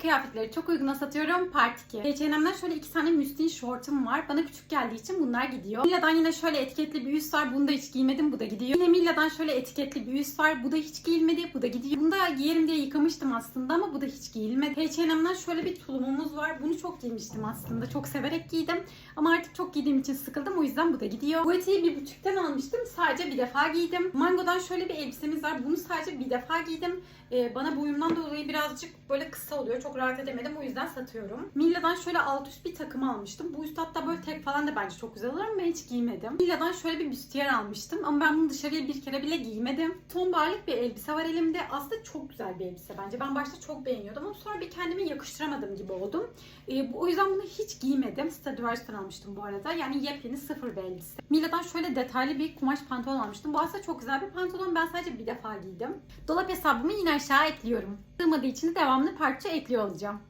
Kıyafetleri çok uyguna satıyorum. Part 2. H&M'den şöyle iki tane müstin şortum var. Bana küçük geldiği için bunlar gidiyor. Milla'dan yine şöyle etiketli bir üst var. Bunu da hiç giymedim. Bu da gidiyor. Yine Milla'dan şöyle etiketli bir üst var. Bu da hiç giyilmedi. Bu da gidiyor. Bunu da giyerim diye yıkamıştım aslında ama bu da hiç giyilmedi. H&M'den şöyle bir tulumumuz var. Bunu çok giymiştim aslında. Çok severek giydim. Ama artık çok giydiğim için sıkıldım. O yüzden bu da gidiyor. Bu eteği bir buçuktan almıştım. Sadece bir defa giydim. Mango'dan şöyle bir elbisemiz var. Bunu sadece bir defa giydim. Ee, bana boyumdan dolayı birazcık böyle kısa oluyor. Çok rahat edemedim. O yüzden satıyorum. Milla'dan şöyle alt üst bir takım almıştım. Bu üst hatta böyle tek falan da bence çok güzel olur ama ben hiç giymedim. Milla'dan şöyle bir büstiyer almıştım. Ama ben bunu dışarıya bir kere bile giymedim. Tonbarlık bir elbise var elimde. Aslında çok güzel bir elbise bence. Ben başta çok beğeniyordum ama sonra bir kendime yakıştıramadım gibi oldum. Bu- o yüzden bunu hiç giymedim. Stradivarius'tan almıştım bu arada. Yani yepyeni sıfır bir elbise. Milla'dan şöyle detaylı bir kumaş pantolon almıştım. Bu aslında çok güzel bir pantolon. Ben sadece bir defa giydim. Dolap hesabımı yine aşağı ekliyorum. Sığmadığı için de devamlı parça ekliyor olacağım.